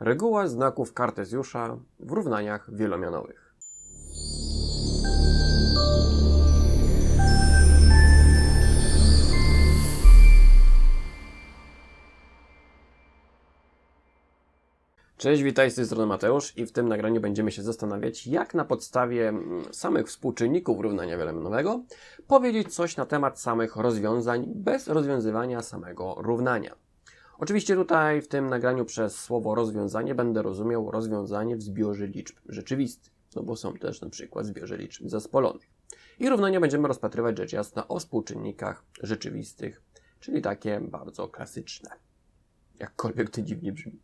Reguła znaków Kartezjusza w równaniach wielomianowych. Cześć, witaj z tej strony Mateusz i w tym nagraniu będziemy się zastanawiać, jak na podstawie mm, samych współczynników równania wielomianowego powiedzieć coś na temat samych rozwiązań bez rozwiązywania samego równania. Oczywiście tutaj w tym nagraniu przez słowo rozwiązanie będę rozumiał rozwiązanie w zbiorze liczb rzeczywistych, no bo są też na przykład zbiorze liczb zespolonych. I równania będziemy rozpatrywać rzecz jasna o współczynnikach rzeczywistych, czyli takie bardzo klasyczne. Jakkolwiek to dziwnie brzmi.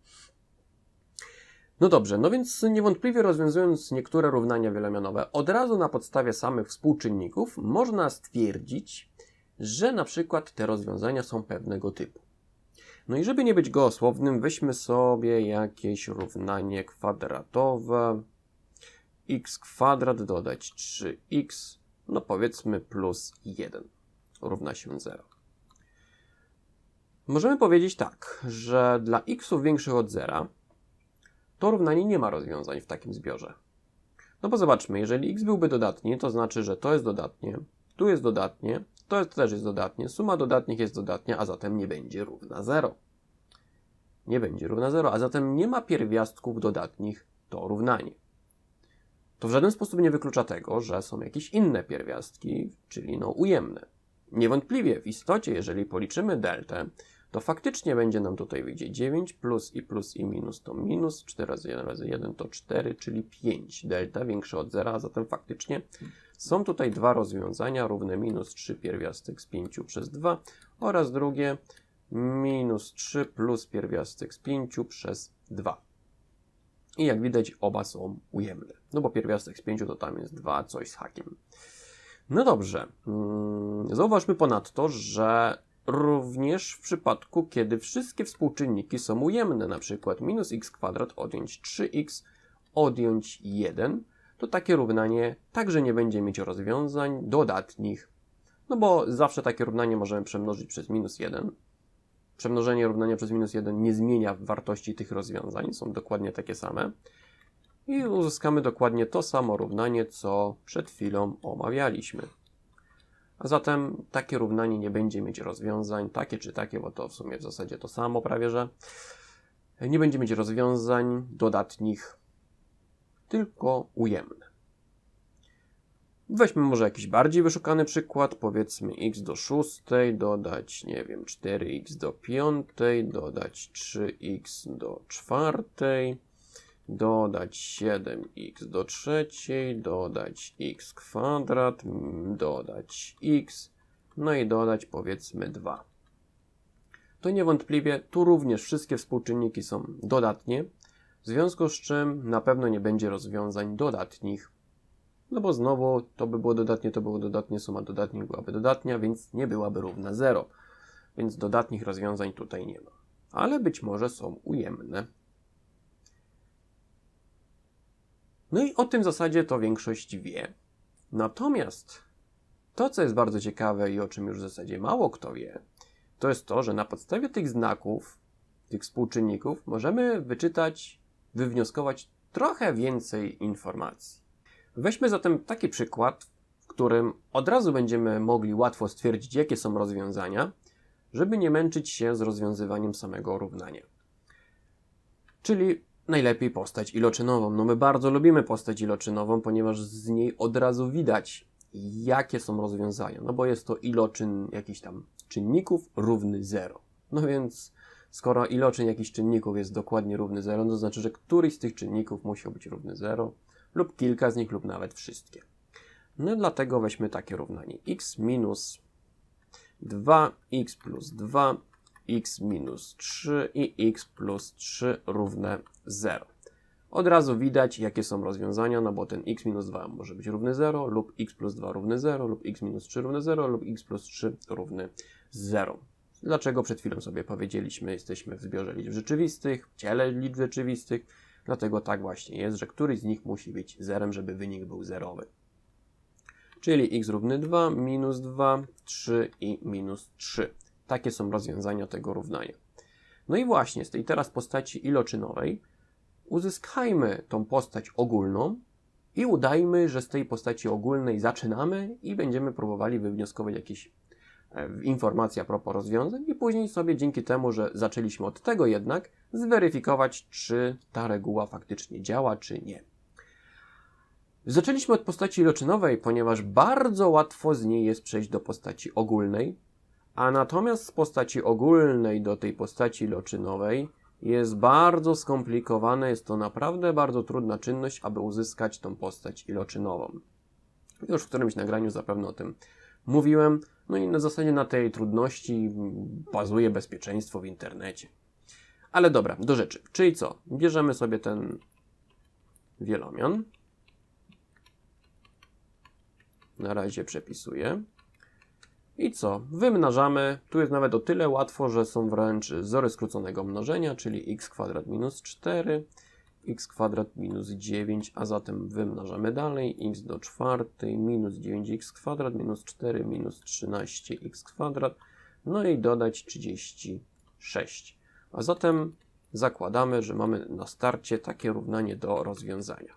No dobrze, no więc niewątpliwie rozwiązując niektóre równania wielomianowe, od razu na podstawie samych współczynników można stwierdzić, że na przykład te rozwiązania są pewnego typu. No i żeby nie być gołosłownym, weźmy sobie jakieś równanie kwadratowe. x kwadrat dodać 3x, no powiedzmy plus 1 równa się 0. Możemy powiedzieć tak, że dla xów większych od 0 to równanie nie ma rozwiązań w takim zbiorze. No bo zobaczmy, jeżeli x byłby dodatni, to znaczy, że to jest dodatnie, tu jest dodatnie, to też jest dodatnie, suma dodatnych jest dodatnia, a zatem nie będzie równa 0. Nie będzie równa 0, a zatem nie ma pierwiastków dodatnich to równanie. To w żaden sposób nie wyklucza tego, że są jakieś inne pierwiastki, czyli no ujemne. Niewątpliwie w istocie, jeżeli policzymy deltę, to faktycznie będzie nam tutaj wyjdzie 9 plus i plus i minus to minus, 4 razy 1 razy 1 to 4, czyli 5. Delta większe od 0, a zatem faktycznie są tutaj dwa rozwiązania równe minus 3 pierwiastek z 5 przez 2 oraz drugie minus 3 plus pierwiastek z 5 przez 2. I jak widać oba są ujemne, no bo pierwiastek z 5 to tam jest 2, coś z hakiem. No dobrze, mm, zauważmy ponadto, że również w przypadku, kiedy wszystkie współczynniki są ujemne, na przykład minus x kwadrat odjąć 3x odjąć 1, to takie równanie także nie będzie mieć rozwiązań dodatnich. No bo zawsze takie równanie możemy przemnożyć przez minus 1. Przemnożenie równania przez minus 1 nie zmienia wartości tych rozwiązań, są dokładnie takie same. I uzyskamy dokładnie to samo równanie, co przed chwilą omawialiśmy. A zatem takie równanie nie będzie mieć rozwiązań, takie czy takie, bo to w sumie w zasadzie to samo prawie, że nie będzie mieć rozwiązań dodatnich, tylko ujemne. Weźmy może jakiś bardziej wyszukany przykład, powiedzmy x do 6, dodać, nie wiem, 4x do 5, dodać 3x do 4, dodać 7x do trzeciej, dodać x kwadrat, dodać x, no i dodać powiedzmy 2. To niewątpliwie tu również wszystkie współczynniki są dodatnie, w związku z czym na pewno nie będzie rozwiązań dodatnich. No bo znowu to by było dodatnie, to było dodatnie, suma dodatnik byłaby dodatnia, więc nie byłaby równa 0. Więc dodatnich rozwiązań tutaj nie ma. Ale być może są ujemne. No i o tym zasadzie to większość wie. Natomiast to, co jest bardzo ciekawe i o czym już w zasadzie mało kto wie, to jest to, że na podstawie tych znaków, tych współczynników, możemy wyczytać, wywnioskować trochę więcej informacji. Weźmy zatem taki przykład, w którym od razu będziemy mogli łatwo stwierdzić, jakie są rozwiązania, żeby nie męczyć się z rozwiązywaniem samego równania. Czyli najlepiej postać iloczynową. No my bardzo lubimy postać iloczynową, ponieważ z niej od razu widać, jakie są rozwiązania. No bo jest to iloczyn jakichś tam czynników równy 0. No więc skoro iloczyn jakichś czynników jest dokładnie równy 0, to znaczy, że któryś z tych czynników musiał być równy 0 lub kilka z nich lub nawet wszystkie. No dlatego weźmy takie równanie x minus 2x plus 2 x minus 3 i x plus 3 równe 0. Od razu widać, jakie są rozwiązania, no bo ten x minus 2 może być równy 0, lub x plus 2 równy 0, lub x minus 3 równy 0, lub x plus 3 równy 0. Dlaczego przed chwilą sobie powiedzieliśmy, jesteśmy w zbiorze liczb rzeczywistych, w ciele liczb rzeczywistych, dlatego tak właśnie jest, że któryś z nich musi być zerem, żeby wynik był zerowy. Czyli x równy 2, minus 2, 3 i minus 3. Takie są rozwiązania tego równania. No i właśnie z tej teraz postaci iloczynowej uzyskajmy tą postać ogólną i udajmy, że z tej postaci ogólnej zaczynamy i będziemy próbowali wywnioskować jakieś informacje a propos rozwiązań i później sobie dzięki temu, że zaczęliśmy od tego jednak, zweryfikować, czy ta reguła faktycznie działa, czy nie. Zaczęliśmy od postaci iloczynowej, ponieważ bardzo łatwo z niej jest przejść do postaci ogólnej, a natomiast z postaci ogólnej do tej postaci iloczynowej jest bardzo skomplikowane, jest to naprawdę bardzo trudna czynność, aby uzyskać tą postać iloczynową. Już w którymś nagraniu zapewne o tym mówiłem, no i na zasadzie na tej trudności bazuje bezpieczeństwo w internecie. Ale dobra, do rzeczy. Czyli co? Bierzemy sobie ten wielomian. Na razie przepisuję. I co? Wymnażamy. Tu jest nawet o tyle łatwo, że są wręcz wzory skróconego mnożenia, czyli x kwadrat minus 4, x kwadrat minus 9, a zatem wymnażamy dalej. x do czwartej minus 9x kwadrat minus 4 minus 13x kwadrat. No i dodać 36. A zatem zakładamy, że mamy na starcie takie równanie do rozwiązania.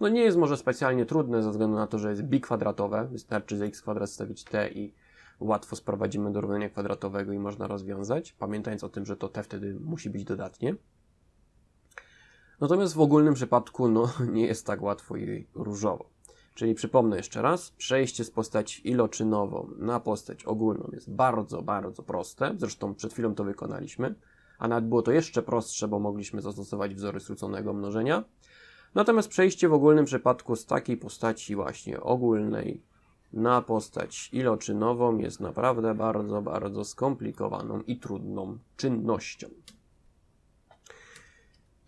No nie jest może specjalnie trudne ze względu na to, że jest bi kwadratowe. Wystarczy za x kwadrat stawić t i łatwo sprowadzimy do równania kwadratowego i można rozwiązać, pamiętając o tym, że to t wtedy musi być dodatnie. Natomiast w ogólnym przypadku no, nie jest tak łatwo i różowo. Czyli przypomnę jeszcze raz, przejście z postaci iloczynową na postać ogólną jest bardzo, bardzo proste. Zresztą przed chwilą to wykonaliśmy. A nawet było to jeszcze prostsze, bo mogliśmy zastosować wzory skróconego mnożenia. Natomiast przejście w ogólnym przypadku z takiej postaci właśnie ogólnej na postać iloczynową jest naprawdę bardzo, bardzo skomplikowaną i trudną czynnością.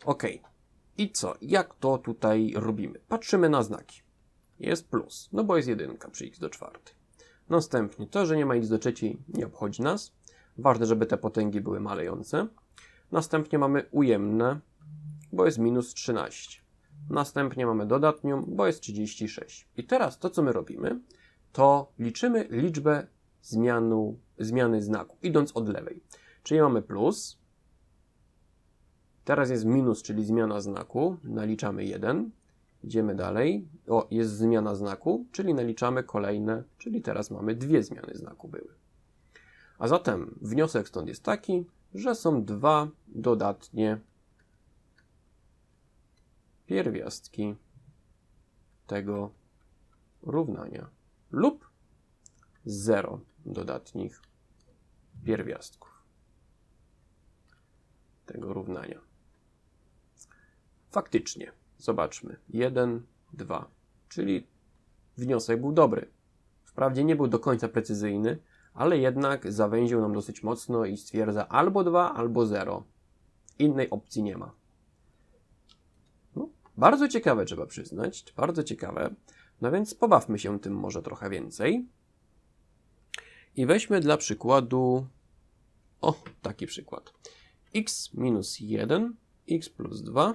Ok. I co? Jak to tutaj robimy? Patrzymy na znaki. Jest plus, no bo jest jedynka przy x do czwartej. Następnie to, że nie ma x do trzeciej nie obchodzi nas. Ważne, żeby te potęgi były malejące. Następnie mamy ujemne, bo jest minus 13. Następnie mamy dodatnią, bo jest 36. I teraz to, co my robimy, to liczymy liczbę zmianu, zmiany znaku, idąc od lewej. Czyli mamy plus, teraz jest minus, czyli zmiana znaku, naliczamy 1, idziemy dalej, o, jest zmiana znaku, czyli naliczamy kolejne, czyli teraz mamy dwie zmiany znaku były. A zatem wniosek stąd jest taki, że są dwa dodatnie pierwiastki tego równania lub 0 dodatnich pierwiastków tego równania. Faktycznie, zobaczmy. 1, 2, czyli wniosek był dobry. Wprawdzie nie był do końca precyzyjny, ale jednak zawęził nam dosyć mocno i stwierdza albo 2, albo 0. Innej opcji nie ma. Bardzo ciekawe, trzeba przyznać, bardzo ciekawe. No więc pobawmy się tym może trochę więcej. I weźmy dla przykładu, o, taki przykład. x minus 1, x plus 2,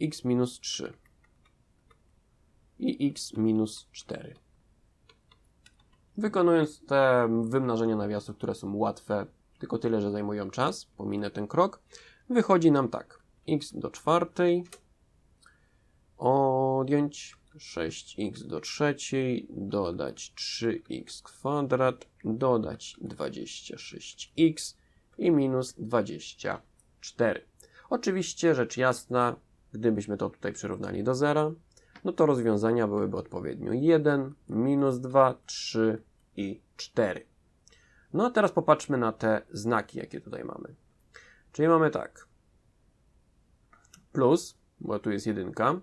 x minus 3 i x minus 4. Wykonując te wymnażenia nawiasów, które są łatwe, tylko tyle, że zajmują czas, pominę ten krok, wychodzi nam tak. X do czwartej. Odjąć 6x do trzeciej, dodać 3x kwadrat, dodać 26x i minus 24. Oczywiście, rzecz jasna, gdybyśmy to tutaj przyrównali do zera, no to rozwiązania byłyby odpowiednio 1, minus 2, 3 i 4. No a teraz popatrzmy na te znaki, jakie tutaj mamy. Czyli mamy tak, plus, bo tu jest jedynka,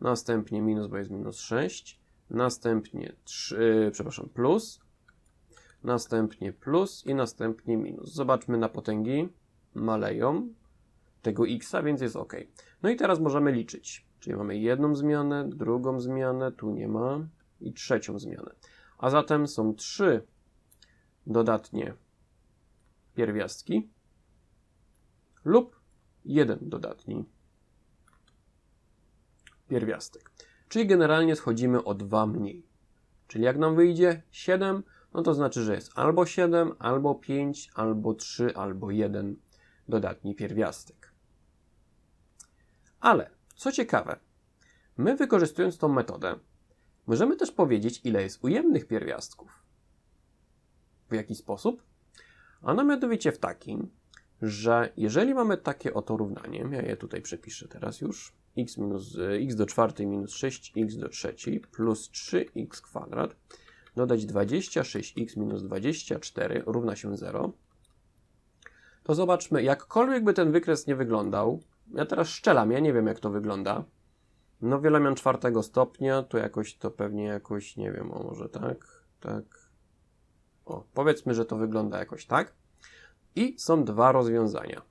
następnie minus, bo jest minus 6, następnie 3, przepraszam, plus, następnie plus i następnie minus. Zobaczmy na potęgi, maleją tego x, więc jest ok. No i teraz możemy liczyć, czyli mamy jedną zmianę, drugą zmianę, tu nie ma i trzecią zmianę. A zatem są trzy dodatnie pierwiastki lub jeden dodatni pierwiastek. Czyli generalnie schodzimy o 2 mniej. Czyli jak nam wyjdzie 7, no to znaczy, że jest albo 7, albo 5, albo 3, albo 1. dodatni pierwiastek. Ale, co ciekawe, my wykorzystując tą metodę, możemy też powiedzieć, ile jest ujemnych pierwiastków. W jaki sposób? A mianowicie w takim, że jeżeli mamy takie oto równanie, ja je tutaj przepiszę teraz już, x, minus, x do czwartej minus 6x do trzeciej plus 3x kwadrat dodać 26x minus 24 równa się 0, to zobaczmy, jakkolwiek by ten wykres nie wyglądał, ja teraz szczelam, ja nie wiem jak to wygląda, no wielomian czwartego stopnia, to jakoś to pewnie jakoś, nie wiem, o może tak, tak, o, powiedzmy, że to wygląda jakoś tak. I są dwa rozwiązania.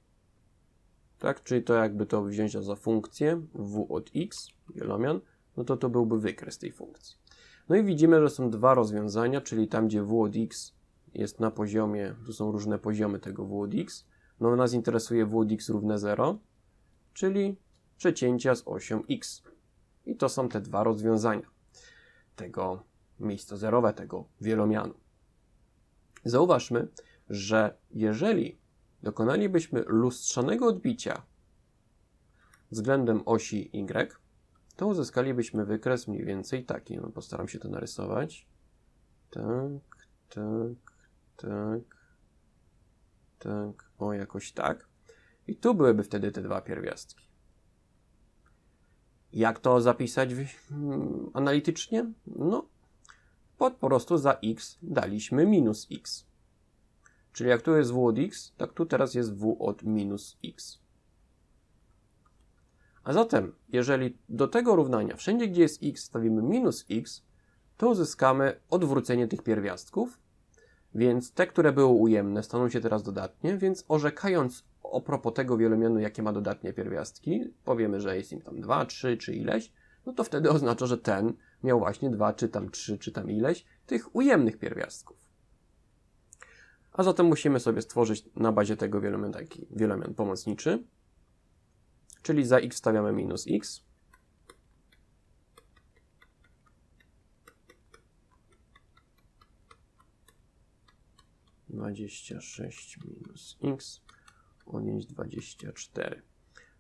Tak, czyli to jakby to wziąć za funkcję w od x, wielomian, no to to byłby wykres tej funkcji. No i widzimy, że są dwa rozwiązania, czyli tam, gdzie w od x jest na poziomie, tu są różne poziomy tego w od x, no nas interesuje w od x równe 0, czyli przecięcia z osią x. I to są te dwa rozwiązania tego miejsca zerowe, tego wielomianu. Zauważmy, że jeżeli dokonalibyśmy lustrzanego odbicia względem osi y, to uzyskalibyśmy wykres mniej więcej taki. No, postaram się to narysować. Tak, tak, tak, tak, o jakoś tak. I tu byłyby wtedy te dwa pierwiastki. Jak to zapisać hmm, analitycznie? No, pod po prostu za x daliśmy minus x. Czyli jak tu jest w od x, tak tu teraz jest w od minus x. A zatem, jeżeli do tego równania wszędzie, gdzie jest x, stawimy minus x, to uzyskamy odwrócenie tych pierwiastków, więc te, które były ujemne, staną się teraz dodatnie, więc orzekając o propos tego wielomianu, jakie ma dodatnie pierwiastki, powiemy, że jest im tam 2, 3 czy ileś, no to wtedy oznacza, że ten miał właśnie 2, czy tam 3, czy tam ileś tych ujemnych pierwiastków. A zatem musimy sobie stworzyć na bazie tego wielomian taki wielomian pomocniczy, czyli za x stawiamy minus x, dwadzieścia sześć minus x dwadzieścia cztery.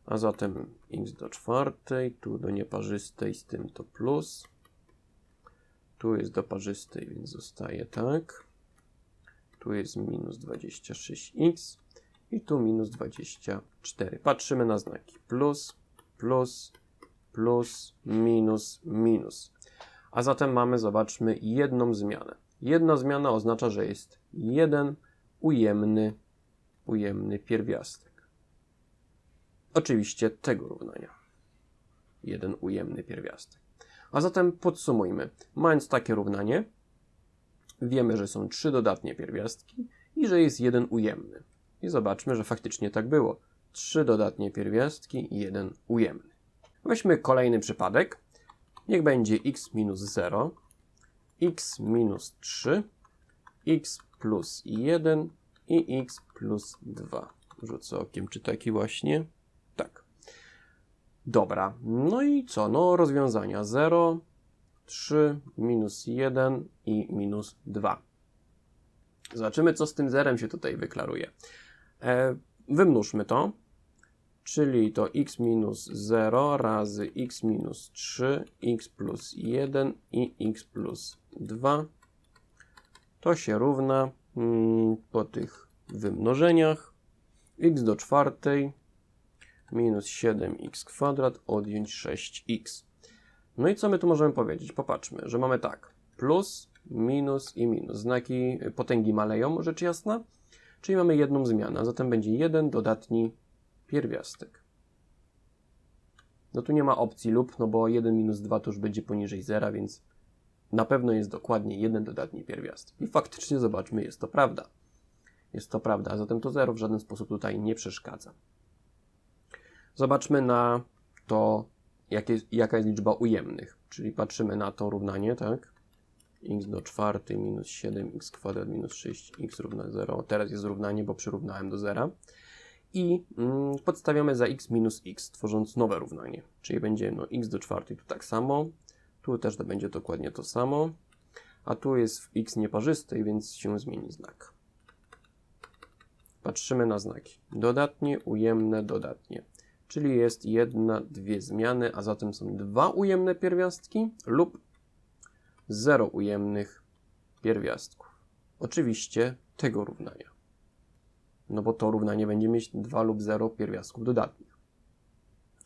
A zatem x do czwartej, tu do nieparzystej, z tym to plus. Tu jest do parzystej, więc zostaje tak. Tu jest minus 26x i tu minus 24. Patrzymy na znaki. Plus, plus, plus, minus, minus. A zatem mamy, zobaczmy, jedną zmianę. Jedna zmiana oznacza, że jest jeden ujemny, ujemny pierwiastek. Oczywiście tego równania. Jeden ujemny pierwiastek. A zatem podsumujmy. Mając takie równanie, wiemy, że są trzy dodatnie pierwiastki i że jest jeden ujemny. I zobaczmy, że faktycznie tak było. Trzy dodatnie pierwiastki i jeden ujemny. Weźmy kolejny przypadek. Niech będzie x minus 0, x minus 3, x plus 1 i x plus 2. Rzucę okiem, czy taki właśnie? Tak. Dobra, no i co? No rozwiązania 0, 3, minus 1 i minus 2. Zobaczymy, co z tym zerem się tutaj wyklaruje. E, wymnóżmy to, czyli to x minus 0 razy x minus 3, x plus 1 i x plus 2. To się równa po tych wymnożeniach x do czwartej minus 7x kwadrat odjąć 6x. No i co my tu możemy powiedzieć? Popatrzmy, że mamy tak, plus, minus i minus. Znaki potęgi maleją, rzecz jasna. Czyli mamy jedną zmianę, zatem będzie jeden dodatni pierwiastek. No tu nie ma opcji lub, no bo 1 minus 2 to już będzie poniżej zera, więc na pewno jest dokładnie jeden dodatni pierwiastek. I faktycznie zobaczmy, jest to prawda. Jest to prawda, a zatem to zero w żaden sposób tutaj nie przeszkadza. Zobaczmy na to, jakie, jaka jest liczba ujemnych. Czyli patrzymy na to równanie, tak? x do czwartej minus 7x kwadrat minus 6x równa 0. Teraz jest równanie, bo przyrównałem do zera. I mm, podstawiamy za x minus x, tworząc nowe równanie. Czyli będzie no, x do czwartej tu tak samo. Tu też to będzie dokładnie to samo. A tu jest w x nieparzystej, więc się zmieni znak. patrzymy na znaki. Dodatnie, ujemne, dodatnie. Czyli jest jedna, dwie zmiany, a zatem są dwa ujemne pierwiastki lub zero ujemnych pierwiastków. Oczywiście tego równania. No bo to równanie będzie mieć 2 lub 0 pierwiastków dodatnich.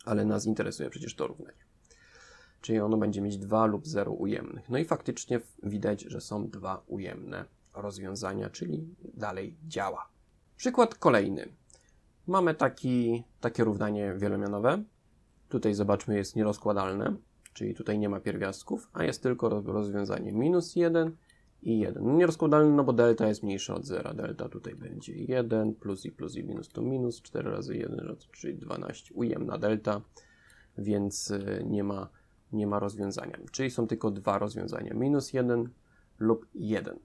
Ale nas interesuje przecież to równanie. Czyli ono będzie mieć 2 lub 0 ujemnych. No i faktycznie widać, że są dwa ujemne rozwiązania, czyli dalej działa. Przykład kolejny. Mamy taki, takie równanie wielomianowe. Tutaj zobaczmy, jest nierozkładalne, czyli tutaj nie ma pierwiastków, a jest tylko rozwiązanie minus 1 i 1. Nierozkładalne, no bo delta jest mniejsza od 0. Delta tutaj będzie 1, plus i plus i minus to minus, 4 razy 1, czyli 12. Ujemna delta, więc y, nie ma, nie ma rozwiązania. Czyli są tylko dwa rozwiązania, minus 1 lub 1.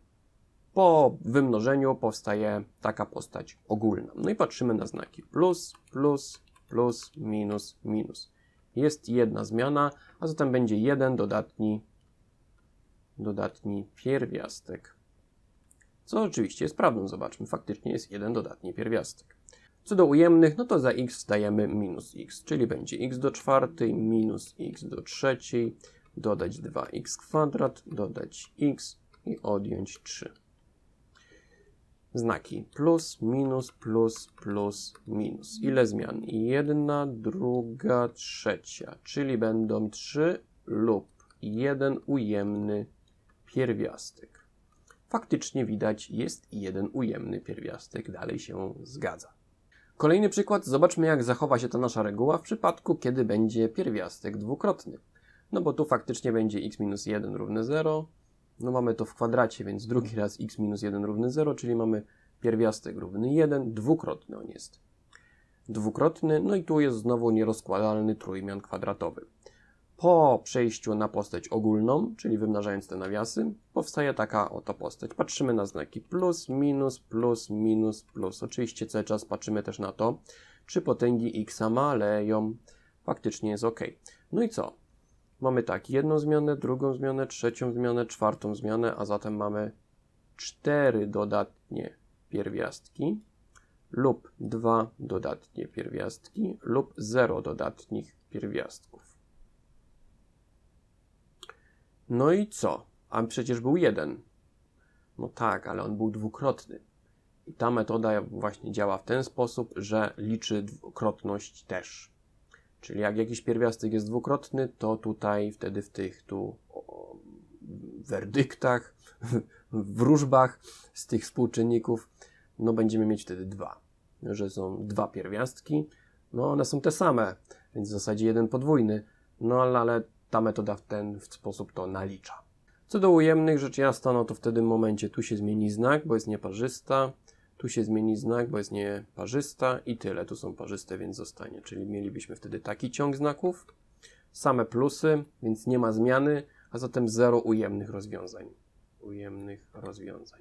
Po wymnożeniu powstaje taka postać ogólna. No i patrzymy na znaki plus, plus, plus, minus, minus. Jest jedna zmiana, a zatem będzie jeden dodatni dodatni pierwiastek. Co oczywiście jest prawdą, zobaczmy, faktycznie jest jeden dodatni pierwiastek. Co do ujemnych, no to za x dajemy minus x, czyli będzie x do czwartej minus x do trzeciej, dodać 2x kwadrat, dodać x i odjąć 3. Znaki plus, minus, plus, plus, minus. Ile zmian? Jedna, druga, trzecia, czyli będą 3 lub jeden ujemny pierwiastek. Faktycznie widać, jest jeden ujemny pierwiastek, dalej się zgadza. Kolejny przykład, zobaczmy jak zachowa się ta nasza reguła w przypadku, kiedy będzie pierwiastek dwukrotny. No bo tu faktycznie będzie x minus 1 równy 0, no mamy to w kwadracie, więc drugi raz x minus 1 równy 0, czyli mamy pierwiastek równy 1, dwukrotny on jest. Dwukrotny, no i tu jest znowu nierozkładalny trójmian kwadratowy. Po przejściu na postać ogólną, czyli wymnażając te nawiasy, powstaje taka oto postać. Patrzymy na znaki plus, minus, plus, minus, plus. Oczywiście cały czas patrzymy też na to, czy potęgi x maleją. Faktycznie jest ok. No i co? Mamy tak, jedną zmianę, drugą zmianę, trzecią zmianę, czwartą zmianę, a zatem mamy cztery dodatnie pierwiastki lub dwa dodatnie pierwiastki lub zero dodatnich pierwiastków. No i co? A przecież był jeden. No tak, ale on był dwukrotny. I ta metoda właśnie działa w ten sposób, że liczy dwukrotność też. Czyli jak jakiś pierwiastek jest dwukrotny, to tutaj wtedy w tych tu o, werdyktach, wróżbach z tych współczynników, no będziemy mieć wtedy dwa. Że są dwa pierwiastki, no one są te same, więc w zasadzie jeden podwójny, no ale, ale ta metoda w ten sposób to nalicza. Co do ujemnych, rzecz jasna, no to w wtedy momencie tu się zmieni znak, bo jest nieparzysta, tu się zmieni znak, bo jest nieparzysta i tyle, tu są parzyste, więc zostanie. Czyli mielibyśmy wtedy taki ciąg znaków, same plusy, więc nie ma zmiany, a zatem zero ujemnych rozwiązań. Ujemnych rozwiązań.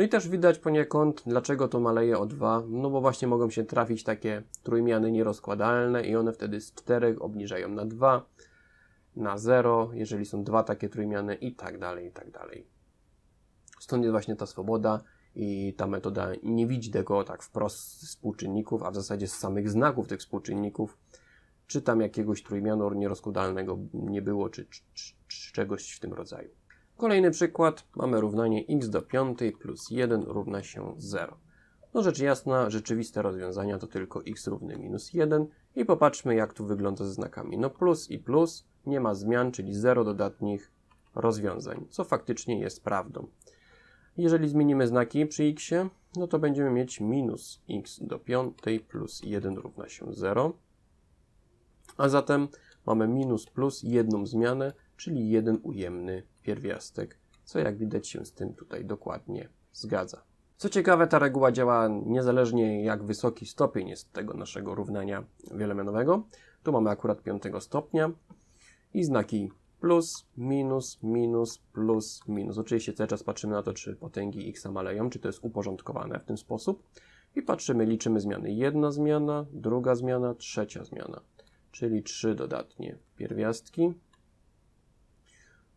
No i też widać poniekąd, dlaczego to maleje o 2, no bo właśnie mogą się trafić takie trójmiany nierozkładalne i one wtedy z 4 obniżają na 2, na 0, jeżeli są dwa takie trójmiany i tak dalej, i tak dalej. Stąd jest właśnie ta swoboda i ta metoda nie widzi tego tak wprost z współczynników, a w zasadzie z samych znaków tych współczynników, czy tam jakiegoś trójmianu nierozkładalnego nie było, czy, czy, czy, czegoś w tym rodzaju. Kolejny przykład. Mamy równanie x do piątej plus 1 równa się 0. No rzecz jasna, rzeczywiste rozwiązania to tylko x równy minus 1 i popatrzmy jak tu wygląda ze znakami. No plus i plus, nie ma zmian, czyli 0 dodatnich rozwiązań, co faktycznie jest prawdą. Jeżeli zmienimy znaki przy x, no to będziemy mieć minus x do piątej plus 1 równa się 0. A zatem mamy minus plus jedną zmianę, czyli jeden ujemny pierwiastek, co jak widać się z tym tutaj dokładnie zgadza. Co ciekawe, ta reguła działa niezależnie jak wysoki stopień jest tego naszego równania wielomianowego. Tu mamy akurat piątego stopnia i znaki plus, minus, minus, plus, minus. Oczywiście cały czas patrzymy na to, czy potęgi x maleją, czy to jest uporządkowane w ten sposób. I patrzymy, liczymy zmiany. Jedna zmiana, druga zmiana, trzecia zmiana. Czyli trzy dodatnie pierwiastki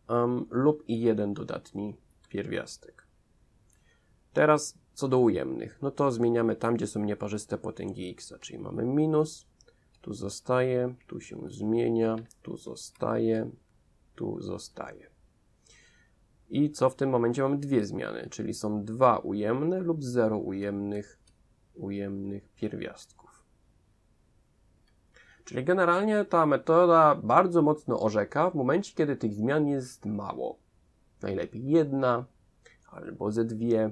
um, lub i jeden dodatni pierwiastek. Teraz co do ujemnych, no to zmieniamy tam, gdzie są nieparzyste potęgi x, czyli mamy minus, tu zostaje, tu się zmienia, tu zostaje, tu zostaje. I co w tym momencie mamy dwie zmiany, czyli są dwa ujemne lub zero ujemnych, ujemnych pierwiastków. Czyli generalnie ta metoda bardzo mocno orzeka w momencie, kiedy tych zmian jest mało. Najlepiej jedna albo ze dwie,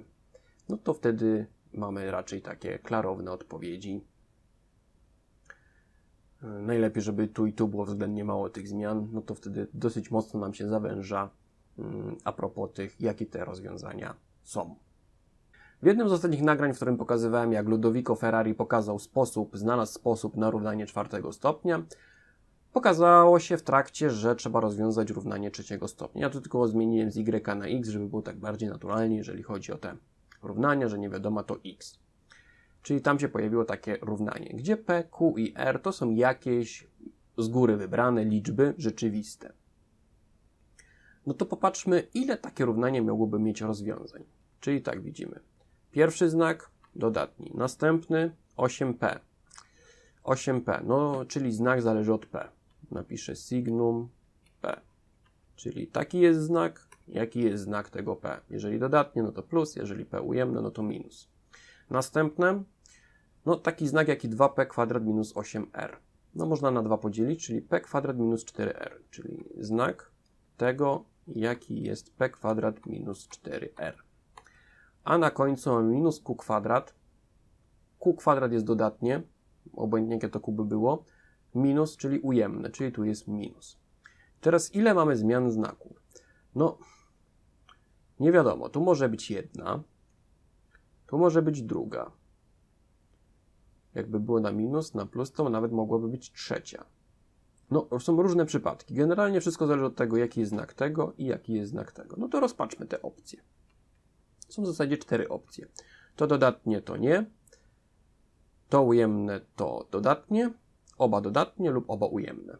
no to wtedy mamy raczej takie klarowne odpowiedzi. Najlepiej, żeby tu i tu było względnie mało tych zmian, no to wtedy dosyć mocno nam się zawęża mm, a propos tych, jakie te rozwiązania są. W jednym z ostatnich nagrań, w którym pokazywałem, jak Ludovico Ferrari pokazał sposób, znalazł sposób na równanie czwartego stopnia, pokazało się w trakcie, że trzeba rozwiązać równanie trzeciego stopnia. Ja tu tylko zmieniłem z y na x, żeby było tak bardziej naturalnie, jeżeli chodzi o te równania, że nie wiadomo to x. Czyli tam się pojawiło takie równanie, gdzie p, q i r to są jakieś z góry wybrane liczby rzeczywiste. No to popatrzmy, ile takie równanie miałoby mieć rozwiązań. Czyli tak widzimy. Pierwszy znak dodatni, następny 8p. 8p, no czyli znak zależy od p. Napiszę signum p. Czyli taki jest znak, jaki jest znak tego p. Jeżeli dodatnie, no to plus, jeżeli p ujemne, no to minus. Następne, no taki znak jaki 2p kwadrat minus 8r. No można na 2 podzielić, czyli p kwadrat minus 4r, czyli znak tego, jaki jest p kwadrat minus 4r. A na końcu mamy minus q kwadrat. q kwadrat jest dodatnie, obojętnie jakie to q by było, minus, czyli ujemne, czyli tu jest minus. Teraz ile mamy zmian znaku? No, nie wiadomo, tu może być jedna, tu może być druga. Jakby było na minus, na plus, to nawet mogłaby być trzecia. No, są różne przypadki. Generalnie wszystko zależy od tego, jaki jest znak tego i jaki jest znak tego. No to rozpatrzmy te opcje. Są w zasadzie cztery opcje. To dodatnie, to nie. To ujemne, to dodatnie. Oba dodatnie lub oba ujemne.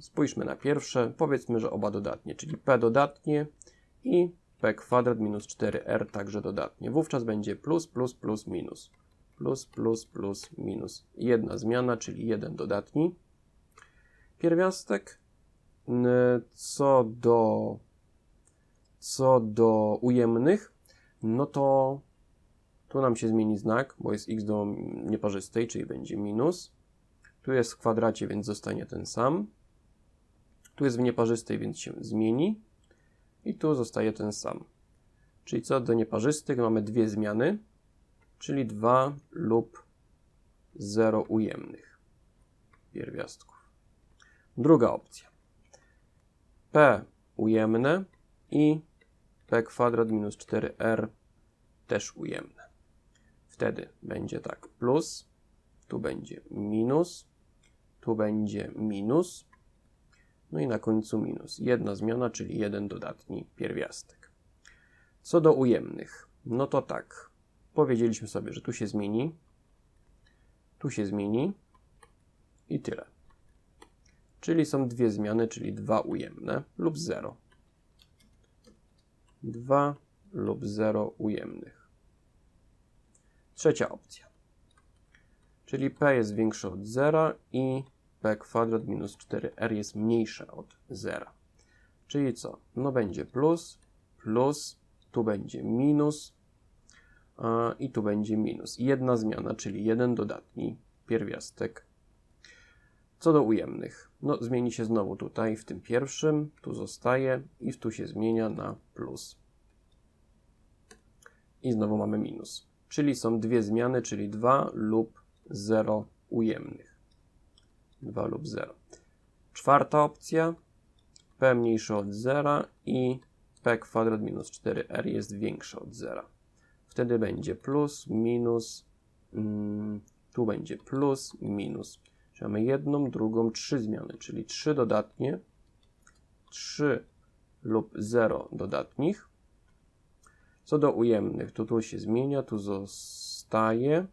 Spójrzmy na pierwsze. Powiedzmy, że oba dodatnie, czyli p dodatnie i p kwadrat minus 4r także dodatnie. Wówczas będzie plus, plus, plus, minus. Plus, plus, plus, minus. Jedna zmiana, czyli jeden dodatni pierwiastek. Co do, co do ujemnych, no to tu nam się zmieni znak, bo jest x do nieparzystej, czyli będzie minus. Tu jest w kwadracie, więc zostanie ten sam. Tu jest w nieparzystej, więc się zmieni. I tu zostaje ten sam. Czyli co do nieparzystych mamy dwie zmiany, czyli 2 lub 0 ujemnych pierwiastków. Druga opcja. P ujemne i p kwadrat minus 4r też ujemne. Wtedy będzie tak plus, tu będzie minus, tu będzie minus, no i na końcu minus. Jedna zmiana, czyli jeden dodatni pierwiastek. Co do ujemnych, no to tak, powiedzieliśmy sobie, że tu się zmieni, tu się zmieni i tyle. Czyli są dwie zmiany, czyli dwa ujemne lub 0. 2 lub 0 ujemnych. Trzecia opcja. Czyli p jest większe od 0 i p kwadrat minus 4r jest mniejsze od 0. Czyli co? No będzie plus, plus, tu będzie minus a, i tu będzie minus. Jedna zmiana, czyli jeden dodatni pierwiastek. Co do ujemnych, no zmieni się znowu tutaj w tym pierwszym, tu zostaje i tu się zmienia na plus. I znowu mamy minus. Czyli są dwie zmiany, czyli 2 lub 0 ujemnych. 2 lub 0. Czwarta opcja. p mniejsze od 0 i p kwadrat minus 4r jest większe od 0. Wtedy będzie plus, minus, mm, tu będzie plus, minus. Czyli mamy jedną, drugą, trzy zmiany, czyli trzy dodatnie, 3 lub 0 dodatnich. Co do ujemnych, to tu się zmienia, tu zostaje.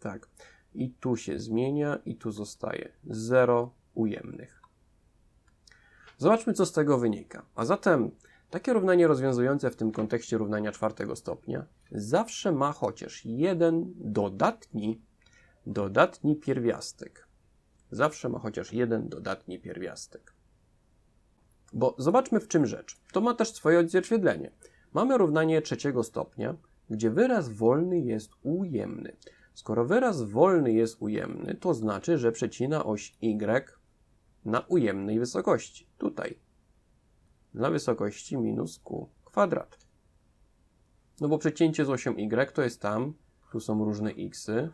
Tak. I tu się zmienia, i tu zostaje 0 ujemnych. Zobaczmy, co z tego wynika. A zatem Takie równanie rozwiązujące w tym kontekście równania czwartego stopnia zawsze ma chociaż jeden dodatni, dodatni pierwiastek. Zawsze ma chociaż jeden dodatni pierwiastek. Bo zobaczmy w czym rzecz. To ma też swoje odzwierciedlenie. Mamy równanie trzeciego stopnia, gdzie wyraz wolny jest ujemny. Skoro wyraz wolny jest ujemny, to znaczy, że przecina oś y na ujemnej wysokości. Tutaj. Na wysokości minus q kwadrat. No bo przecięcie z osią y to jest tam, tu są różne xy,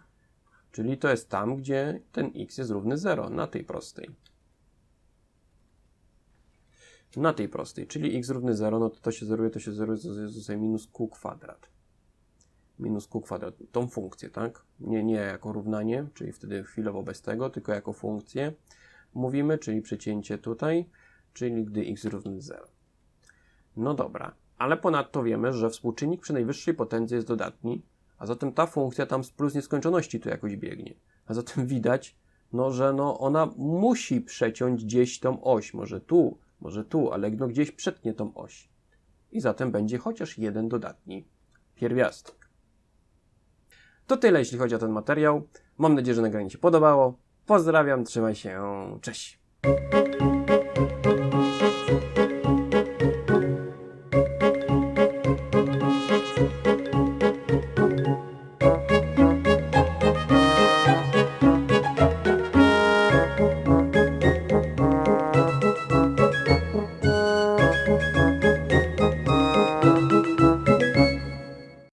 czyli to jest tam, gdzie ten x jest równy 0, na tej prostej. Na tej prostej, czyli x równy 0, no to to się zeruje, to się zeruje, to tutaj minus q kwadrat. Minus q kwadrat, tą funkcję, tak? Nie, nie jako równanie, czyli wtedy chwilowo bez tego, tylko jako funkcję mówimy, czyli przecięcie tutaj, czyli gdy x równy 0. No dobra, ale ponadto wiemy, że współczynnik przy najwyższej potędze jest dodatni, a zatem ta funkcja tam z plus nieskończoności tu jakoś biegnie. A zatem widać, no, że no, ona musi przeciąć gdzieś tą oś, może tu, może tu, ale no gdzieś przetnie tą oś. I zatem będzie chociaż jeden dodatni pierwiastek. To tyle, jeśli chodzi o ten materiał. Mam nadzieję, że nagranie Ci podobało. Pozdrawiam, trzymaj się, cześć.